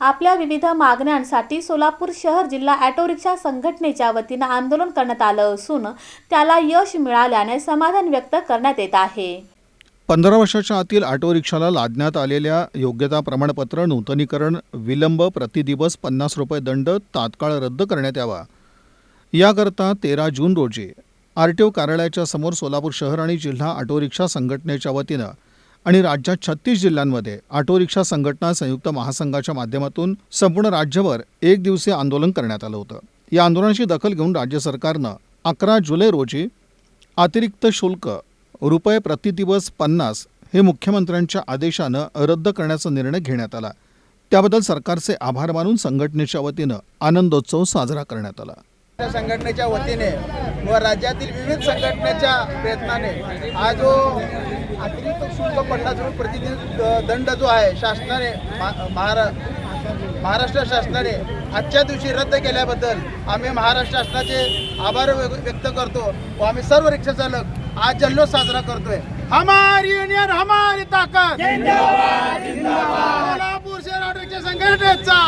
आपल्या विविध मागण्यांसाठी सोलापूर शहर जिल्हा ऑटो रिक्षा संघटनेच्या वतीनं आंदोलन करण्यात आलं असून त्याला यश मिळाल्याने समाधान व्यक्त करण्यात येत आहे. पंधरा वर्षाच्या आतील ऑटो रिक्षाला लादण्यात आलेल्या योग्यता प्रमाणपत्र नूतनीकरण विलंब प्रतिदिवस पन्नास रुपये दंड तात्काळ रद्द करण्यात यावा. याकरता तेरा जून रोजी आर टी ओ कार्यालयाच्या समोर सोलापूर शहर आणि जिल्हा ऑटो रिक्षा संघटनेच्या वतीनं आणि राज्यात छत्तीस जिल्ह्यांमध्ये ऑटो रिक्षा संघटना संयुक्त महासंघाच्या माध्यमातून संपूर्ण राज्यभर एक दिवसीय आंदोलन करण्यात आलं होतं. या आंदोलनाची दखल घेऊन राज्य सरकारनं अकरा जुलै रोजी अतिरिक्त शुल्क रुपये प्रतिदिवस पन्नास हे मुख्यमंत्र्यांच्या आदेशानं रद्द करण्याचा निर्णय घेण्यात आला. त्याबद्दल सरकारचे आभार मानून संघटनेच्या वतीनं आनंदोत्सव साजरा करण्यात आला. संघटनेच्या वतीने व राज्यातील विविध संघटनेच्या प्रयत्नाने हा जो अतिरिक्त शुल्क पन्नास रुपये प्रतिदिन दंड जो आहे शासनाने महारा महाराष्ट्र शासनाने आजच्या दिवशी रद्द केल्याबद्दल आम्ही महाराष्ट्र शासनाचे आभार व्यक्त करतो व आम्ही सर्व रिक्षा चालक आज जल्लोष साजरा करतोय. हमारी युनियन हमारी ताकद! कोल्हापूर शहर संघटनेचा!